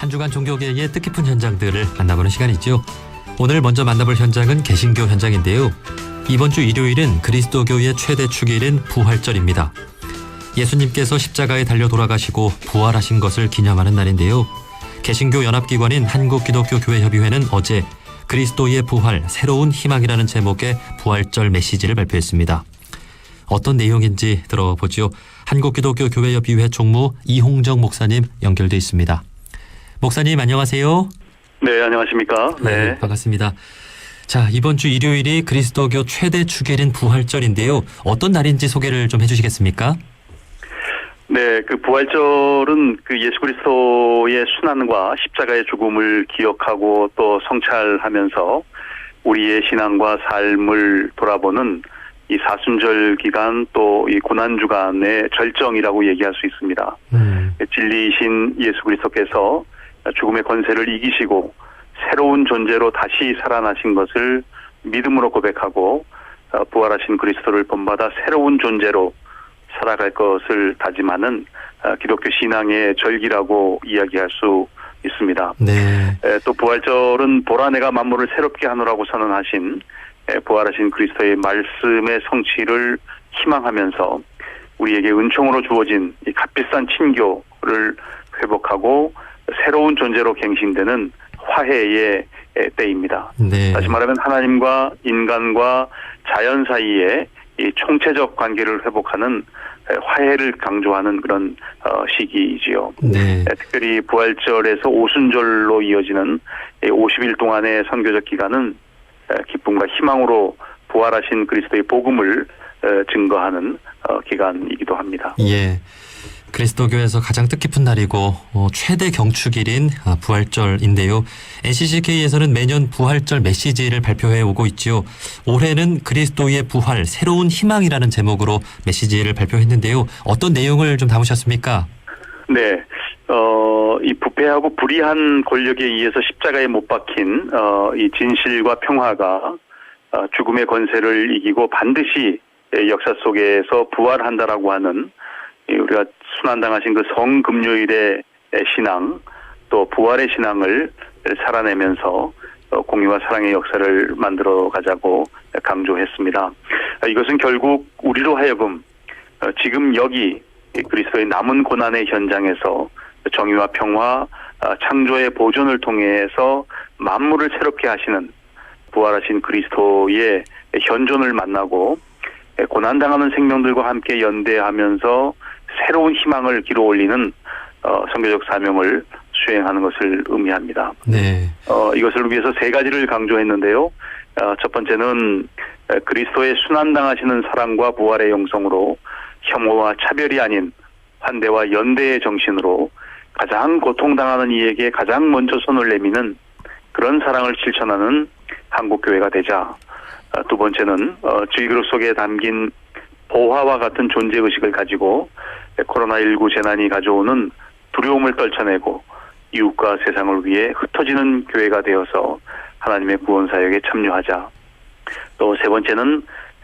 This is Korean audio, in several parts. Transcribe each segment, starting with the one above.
한 주간 종교계의 뜻깊은 현장들을 만나보는 시간이죠. 오늘 먼저 만나볼 현장은 개신교 현장인데요. 이번 주 일요일은 그리스도교의 최대 축일인 부활절입니다. 예수님께서 십자가에 달려 돌아가시고 부활하신 것을 기념하는 날인데요. 개신교 연합기관인 한국기독교교회협의회는 어제 그리스도의 부활, 새로운 희망이라는 제목의 부활절 메시지를 발표했습니다. 어떤 내용인지 들어보죠. 한국기독교교회협의회 총무 이홍정 목사님 연결돼 있습니다. 목사님 안녕하세요. 네, 안녕하십니까. 네. 반갑습니다. 자, 이번 주 일요일이 그리스도교 최대 축일인 부활절인데요. 어떤 날인지 소개를 좀 해주시겠습니까? 네, 그 부활절은 그 예수 그리스도의 순환과 십자가의 죽음을 기억하고 또 성찰하면서 우리의 신앙과 삶을 돌아보는 이 사순절 기간 또 이 고난 주간의 절정이라고 얘기할 수 있습니다. 음, 진리이신 예수 그리스도께서 죽음의 권세를 이기시고 새로운 존재로 다시 살아나신 것을 믿음으로 고백하고 어, 부활하신 그리스도를 본받아 새로운 존재로 살아갈 것을 다짐하는 어, 기독교 신앙의 절기라고 이야기할 수 있습니다. 네. 에, 또 부활절은 보라 내가 만물을 새롭게 하노라고 선언하신 에, 부활하신 그리스도의 말씀의 성취를 희망하면서 우리에게 은총으로 주어진 이 값비싼 친교를 회복하고 새로운 존재로 갱신되는 화해의 에, 때입니다. 네. 다시 말하면 하나님과 인간과 자연 사이에 이 총체적 관계를 회복하는 에, 화해를 강조하는 그런 어, 시기이지요. 네. 에, 특별히 부활절에서 오순절로 이어지는 이 50일 동안의 선교적 기간은 에, 기쁨과 희망으로 부활하신 그리스도의 복음을 에, 증거하는 어, 기간이기도 합니다. 예. 그리스도교에서 가장 뜻깊은 날이고 어, 최대 경축일인 아, 부활절인데요. NCCK에서는 매년 부활절 메시지를 발표해 오고 있지요. 올해는 그리스도의 부활, 새로운 희망이라는 제목으로 메시지를 발표했는데요. 어떤 내용을 좀 담으셨습니까? 네. 어, 이 부패하고 불의한 권력에 의해서 십자가에 못 박힌, 어, 이 진실과 평화가, 어, 죽음의 권세를 이기고 반드시 예, 역사 속에서 부활한다라고 하는, 이 우리가 순환당하신 그 성금요일의 신앙, 또 부활의 신앙을 살아내면서 어, 공유와 사랑의 역사를 만들어 가자고 강조했습니다. 아, 이것은 결국 우리로 하여금 어, 지금 여기 이 그리스도의 남은 고난의 현장에서 정의와 평화, 아, 창조의 보존을 통해서 만물을 새롭게 하시는 부활하신 그리스도의 현존을 만나고 고난당하는 생명들과 함께 연대하면서 새로운 희망을 기로 올리는 어, 선교적 사명을 수행하는 것을 의미합니다. 네. 어, 이것을 위해서 세 가지를 강조했는데요. 어, 첫 번째는 에, 그리스도의 순환당하시는 사랑과 부활의 영성으로 혐오와 차별이 아닌 환대와 연대의 정신으로 가장 고통당하는 이에게 가장 먼저 손을 내미는 그런 사랑을 실천하는 한국교회가 되자. 어, 두 번째는 어, 주의그룹 속에 담긴 보화와 같은 존재 의식을 가지고 코로나19 재난이 가져오는 두려움을 떨쳐내고 이웃과 세상을 위해 흩어지는 교회가 되어서 하나님의 구원 사역에 참여하자. 또 세 번째는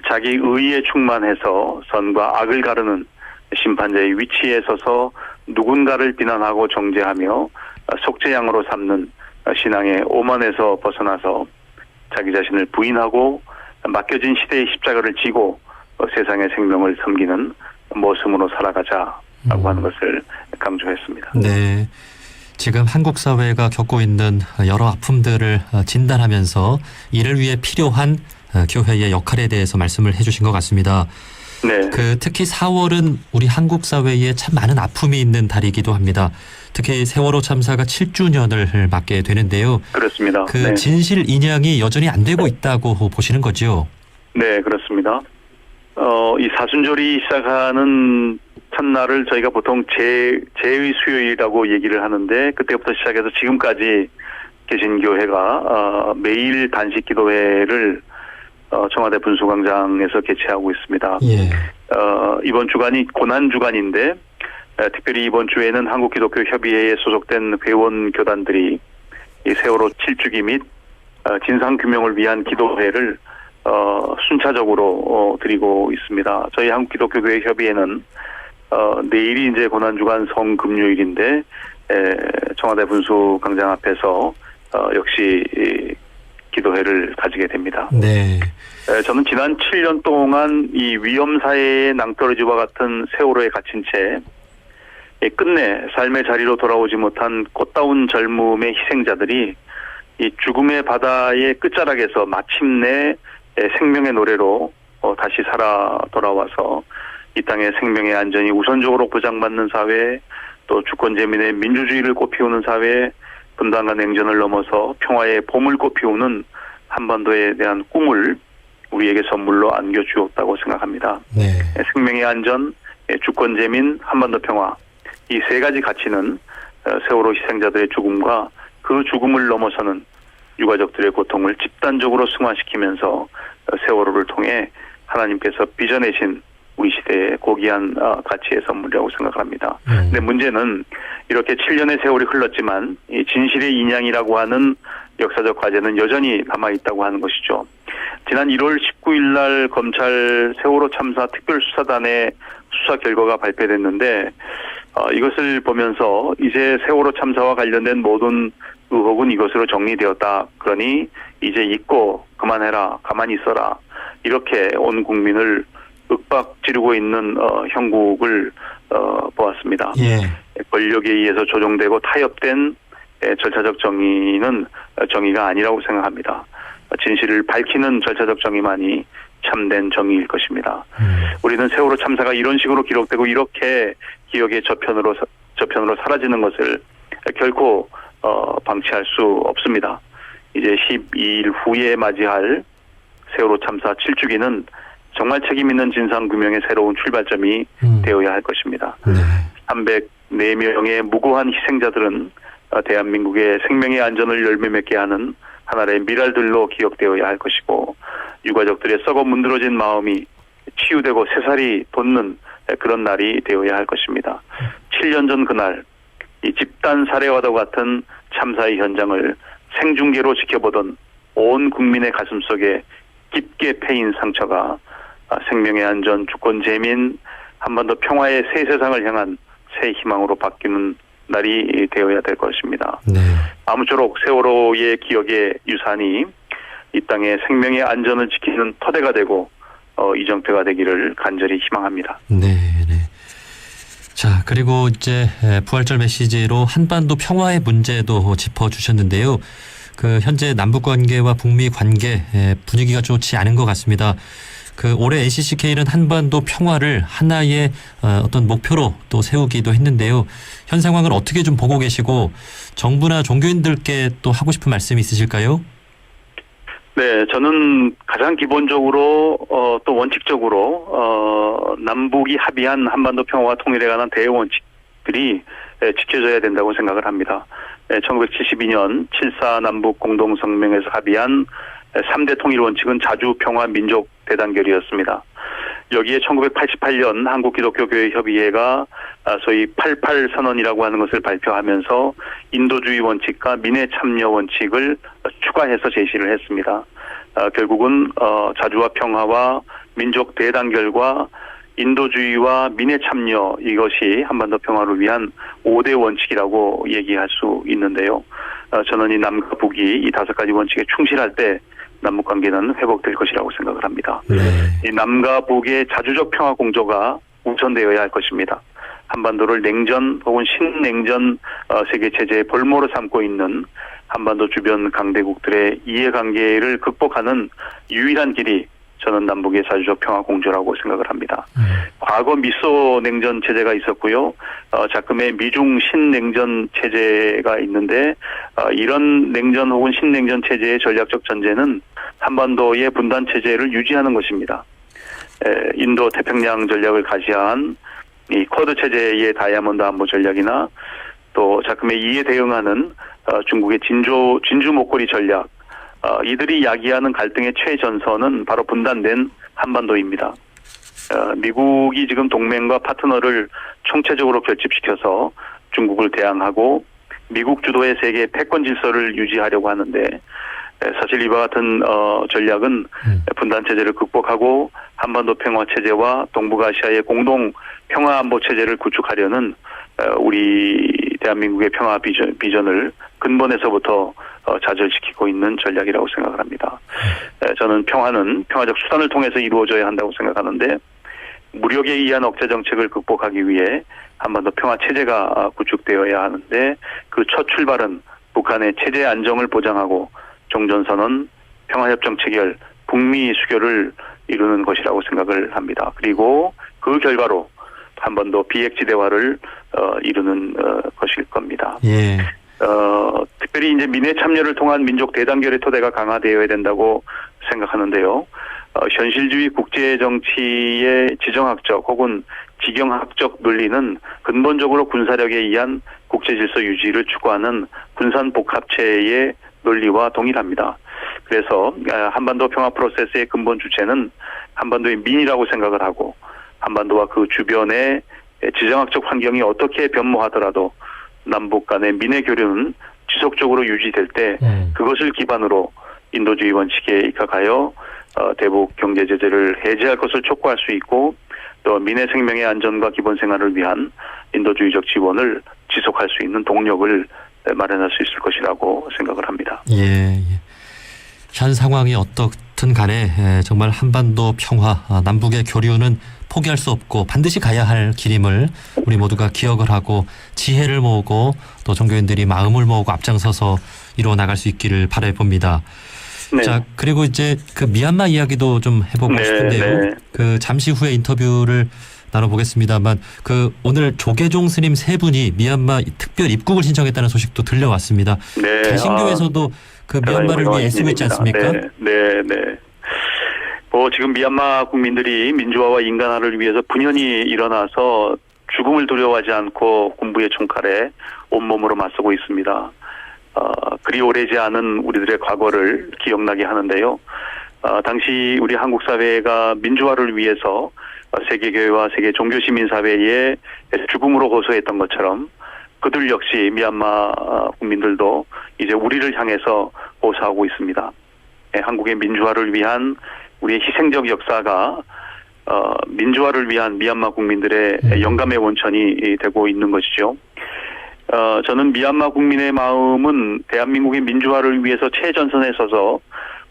자기 의에 충만해서 선과 악을 가르는 심판자의 위치에 서서 누군가를 비난하고 정죄하며 속죄양으로 삼는 신앙의 오만에서 벗어나서 자기 자신을 부인하고 맡겨진 시대의 십자가를 지고 세상의 생명을 섬기는 모습으로 살아가자라고 음. 하는 것을 강조했습니다. 네. 지금 한국 사회가 겪고 있는 여러 아픔들을 어, 진단하면서 이를 위해 필요한 어, 교회의 역할에 대해서 말씀을 해주신 것 같습니다. 네. 그 특히 4월은 우리 한국 사회에 참 많은 아픔이 있는 달이기도 합니다. 특히 세월호 참사가 7주년을 맞게 되는데요. 그렇습니다. 그 네. 진실 인양이 여전히 안 되고 있다고 보시는 거죠. 네, 그렇습니다. 어, 이 사순절이 시작하는 첫날을 저희가 보통 제, 제의 수요일이라고 얘기를 하는데 그때부터 시작해서 지금까지 개신교회가 어, 매일 단식 기도회를 어, 청와대 분수광장에서 개최하고 있습니다. 예. 어, 이번 주간이 고난 주간인데 에, 특별히 이번 주에는 한국기독교협의회에 소속된 회원 교단들이 이 세월호 7주기 및 어, 진상 규명을 위한 기도회를 어, 순차적으로 어, 드리고 있습니다. 저희 한국기독교교회 협의회는 어, 내일이 이제 고난주간 성금요일인데 에, 청와대 분수 광장 앞에서 어, 역시 이 기도회를 가지게 됩니다. 네. 에, 저는 지난 7년 동안 이 위험 사회의 낭떠러지와 같은 세월호에 갇힌 채이 끝내 삶의 자리로 돌아오지 못한 꽃다운 젊음의 희생자들이 이 죽음의 바다의 끝자락에서 마침내 에, 생명의 노래로 어, 다시 살아 돌아와서 이 땅의 생명의 안전이 우선적으로 보장받는 사회 또 주권재민의 민주주의를 꽃피우는 사회 분단과 냉전을 넘어서 평화의 봄을 꽃피우는 한반도에 대한 꿈을 우리에게 선물로 안겨주었다고 생각합니다. 네. 생명의 안전, 주권재민, 한반도 평화 이 세 가지 가치는 어, 세월호 희생자들의 죽음과 그 죽음을 넘어서는 유가족들의 고통을 집단적으로 승화시키면서 어, 세월호를 통해 하나님께서 빚어내신 우리 시대의 고귀한 어, 가치의 선물이라고 생각합니다. 음. 근데 문제는 이렇게 7년의 세월이 흘렀지만 이 진실의 인양이라고 하는 역사적 과제는 여전히 남아 있다고 하는 것이죠. 지난 1월 19일 날 검찰 세월호 참사 특별수사단의 수사 결과가 발표됐는데 어, 이것을 보면서 이제 세월호 참사와 관련된 모든 의혹은 이것으로 정리되었다. 그러니 이제 잊고 그만해라. 가만히 있어라. 이렇게 온 국민을 윽박 지르고 있는 어, 형국을 어, 보았습니다. 예. 권력에 의해서 조정되고 타협된 에, 절차적 정의는 어, 정의가 아니라고 생각합니다. 어, 진실을 밝히는 절차적 정의만이 참된 정의일 것입니다. 음. 우리는 세월호 참사가 이런 식으로 기록되고 이렇게 기억의 저편으로 사- 저편으로 사라지는 것을 결코 어, 방치할 수 없습니다. 이제 12일 후에 맞이할 세월호 참사 7주기는 정말 책임 있는 진상 규명의 새로운 출발점이 음. 되어야 할 것입니다. 네. 304명의 무고한 희생자들은 어, 대한민국의 생명의 안전을 열매맺게 하는 하나의 미랄들로 기억되어야 할 것이고 유가족들의 썩어 문드러진 마음이 치유되고 새살이 돋는 그런 날이 되어야 할 것입니다. 7년 전 그날 이 집단 살해와도 같은 참사의 현장을 생중계로 지켜보던 온 국민의 가슴 속에 깊게 패인 상처가 아, 생명의 안전, 주권 재민, 한반도 평화의 새 세상을 향한 새 희망으로 바뀌는 날이 되어야 될 것입니다. 네. 아무쪼록 세월호의 기억의 유산이 이 땅의 생명의 안전을 지키는 터대가 되고 어, 이정표가 되기를 간절히 희망합니다. 네, 네. 자, 그리고 이제 에, 부활절 메시지로 한반도 평화의 문제도 짚어 주셨는데요. 그 현재 남북 관계와 북미 관계 에, 분위기가 좋지 않은 것 같습니다. 그 올해 NCCK는 한반도 평화를 하나의 어, 어떤 목표로 또 세우기도 했는데요. 현 상황을 어떻게 좀 보고 계시고 정부나 종교인들께 또 하고 싶은 말씀이 있으실까요? 네, 저는 가장 기본적으로 어, 또 원칙적으로 어, 남북이 합의한 한반도 평화와 통일에 관한 대외 원칙들이 에, 지켜져야 된다고 생각을 합니다. 에, 1972년 7.4 남북 공동성명에서 합의한 3대 통일 원칙은 자주 평화 민족 대단결이었습니다. 여기에 1988년 한국기독교교회협의회가 아, 소위 88 선언이라고 하는 것을 발표하면서 인도주의 원칙과 민의 참여 원칙을 추가해서 제시를 했습니다. 아, 결국은 어, 자주와 평화와 민족 대단결과 인도주의와 민의 참여 이것이 한반도 평화를 위한 5대 원칙이라고 얘기할 수 있는데요. 어, 저는 이 남과 북이 이 다섯 가지 원칙에 충실할 때 남북 관계는 회복될 것이라고 생각을 합니다. 네. 이 남과 북의 자주적 평화 공조가 우선되어야 할 것입니다. 한반도를 냉전 혹은 신냉전 어, 세계 체제의 볼모로 삼고 있는 한반도 주변 강대국들의 이해관계를 극복하는 유일한 길이 저는 남북의 자주적 평화 공조라고 생각을 합니다. 음. 과거 미소 냉전 체제가 있었고요. 어, 작금의 미중 신냉전 체제가 있는데 어, 이런 냉전 혹은 신냉전 체제의 전략적 전제는 한반도의 분단 체제를 유지하는 것입니다. 에, 인도 태평양 전략을 가시한 이 쿼드 체제의 다이아몬드 안보 전략이나 또 작금의 이에 대응하는 어, 중국의 진주 진주 목걸이 전략 어, 이들이 야기하는 갈등의 최전선은 바로 분단된 한반도입니다. 어, 미국이 지금 동맹과 파트너를 총체적으로 결집시켜서 중국을 대항하고 미국 주도의 세계 패권 질서를 유지하려고 하는데 에, 사실 이와 같은 어, 전략은 음. 분단 체제를 극복하고 한반도 평화 체제와 동북아시아의 공동 평화 안보 체제를 구축하려는 어, 우리 대한민국의 평화 비전, 비전을 근본에서부터 어, 좌절시키고 있는 전략이라고 생각을 합니다. 에, 저는 평화는 평화적 수단을 통해서 이루어져야 한다고 생각하는데 무력에 의한 억제 정책을 극복하기 위해 한반도 평화 체제가 아, 구축되어야 하는데 그 첫 출발은 북한의 체제 안정을 보장하고 종전선언, 평화협정 체결, 북미 수교를 이루는 것이라고 생각을 합니다. 그리고 그 결과로 한반도 비핵지대화를 어, 이루는 어, 것일 겁니다. 예. 어, 특별히 이제 민의 참여를 통한 민족 대단결의 토대가 강화되어야 된다고 생각하는데요. 어, 현실주의 국제 정치의 지정학적 혹은 지경학적 논리는 근본적으로 군사력에 의한 국제 질서 유지를 추구하는 군산 복합체의 논리와 동일합니다. 그래서 아, 한반도 평화 프로세스의 근본 주체는 한반도의 민이라고 생각을 하고 한반도와 그 주변의 지정학적 환경이 어떻게 변모하더라도 남북 간의 민의 교류는 지속적으로 유지될 때 음. 그것을 기반으로 인도주의 원칙에 입각하여 어, 대북 경제 제재를 해제할 것을 촉구할 수 있고 또 민의 생명의 안전과 기본 생활을 위한 인도주의적 지원을 지속할 수 있는 동력을 마련할 수 있을 것이라고 생각을 합니다. 예, 예. 현 상황이 어떻든 간에 에, 정말 한반도 평화, 아, 남북의 교류는 포기할 수 없고 반드시 가야 할 길임을 우리 모두가 기억을 하고 지혜를 모으고 또 종교인들이 마음을 모으고 앞장서서 이루어 나갈 수 있기를 바라봅니다. 네. 자 그리고 이제 그 미얀마 이야기도 좀 해보고 네, 싶은데요. 네. 그 잠시 후에 인터뷰를 나눠보겠습니다만 그 오늘 조계종 스님 세 분이 미얀마 특별 입국을 신청했다는 소식도 들려왔습니다. 네. 개신교에서 그 대단히 미얀마를 위해 애쓰고 있지 않습니까? 네, 네, 네. 뭐 지금 미얀마 국민들이 민주화와 인간화를 위해서 분연히 일어나서 죽음을 두려워하지 않고 군부의 총칼에 온몸으로 맞서고 있습니다. 어, 그리 오래지 않은 우리들의 과거를 기억나게 하는데요. 어, 당시 우리 한국 사회가 민주화를 위해서 어, 세계교회와 세계 종교시민사회에 죽음으로 호소했던 것처럼 그들 역시 미얀마 어, 국민들도 이제 우리를 향해서 호소하고 있습니다. 예, 한국의 민주화를 위한 우리의 희생적 역사가 어, 민주화를 위한 미얀마 국민들의 음. 영감의 원천이 되고 있는 것이죠. 어, 저는 미얀마 국민의 마음은 대한민국의 민주화를 위해서 최전선에 서서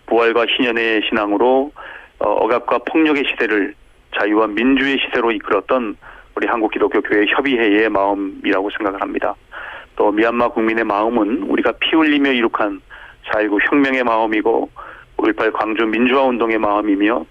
부활과 희년의 신앙으로 어, 억압과 폭력의 시대를 자유와 민주의 시대로 이끌었던 우리 한국 기독교 교회 협의회의 마음이라고 생각을 합니다. 또 미얀마 국민의 마음은 우리가 피 흘리며 이룩한 4.19 혁명의 마음이고 5.18 광주 민주화 운동의 마음이며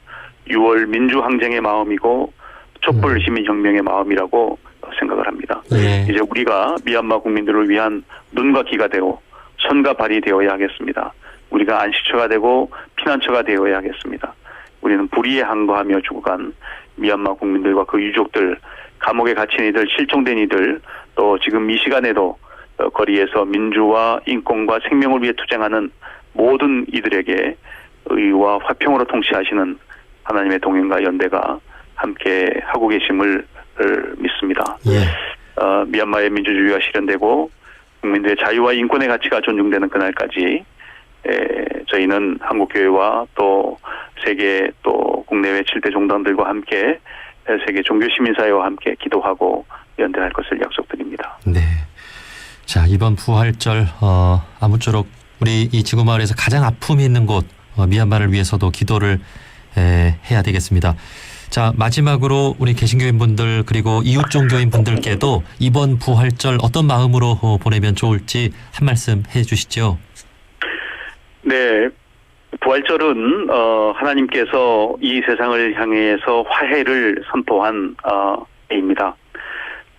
6월 민주항쟁의 마음이고 촛불 음. 시민혁명의 마음이라고 생각을 합니다. 예. 이제 우리가 미얀마 국민들을 위한 눈과 귀가 되고 손과 발이 되어야 하겠습니다. 우리가 안식처가 되고 피난처가 되어야 하겠습니다. 우리는 불의에 항거하며 죽어간 미얀마 국민들과 그 유족들, 감옥에 갇힌 이들, 실종된 이들, 또 지금 이 시간에도 어, 거리에서 민주와 인권과 생명을 위해 투쟁하는 모든 이들에게 의와 화평으로 통치하시는 하나님의 동행과 연대가 함께 하고 계심을 어, 믿습니다. 예. 어, 미얀마의 민주주의가 실현되고 국민들의 자유와 인권의 가치가 존중되는 그날까지 에, 저희는 한국교회와 또 세계 또 국내외 7대 종단들과 함께 에, 세계 종교시민사회와 함께 기도하고 연대할 것을 약속드립니다. 네. 자 이번 부활절 어, 아무쪼록 우리 이 지구 마을에서 가장 아픔이 있는 곳 어, 미얀마를 위해서도 기도를 에, 해야 되겠습니다. 자 마지막으로 우리 개신교인 분들 그리고 이웃 종교인 분들께도 이번 부활절 어떤 마음으로 어, 보내면 좋을지 한 말씀 해 주시죠. 네. 부활절은 어, 하나님께서 이 세상을 향해서 화해를 선포한 어, 해입니다.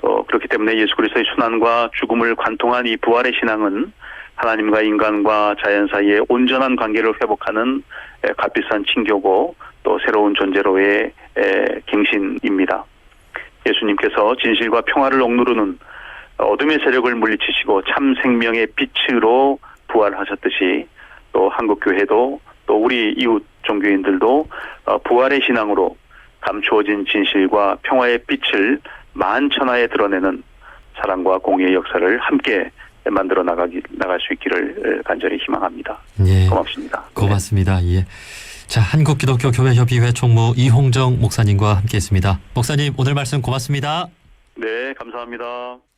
어, 그렇기 때문에 예수 그리스도의 순환과 죽음을 관통한 이 부활의 신앙은 하나님과 인간과 자연 사이의 온전한 관계를 회복하는 에, 값비싼 친교고 또 새로운 존재로의 에, 갱신입니다. 예수님께서 진실과 평화를 억누르는 어둠의 세력을 물리치시고 참 생명의 빛으로 부활하셨듯이 또 한국 교회도 또 우리 이웃 종교인들도 어, 부활의 신앙으로 감추어진 진실과 평화의 빛을 만천하에 드러내는 사랑과 공의의 역사를 함께 만들어 나가기 나갈 수 있기를 간절히 희망합니다. 예. 고맙습니다. 고맙습니다. 예. 자 한국기독교 교회협의회 총무 이홍정 목사님과 함께했습니다. 목사님 오늘 말씀 고맙습니다. 네, 감사합니다.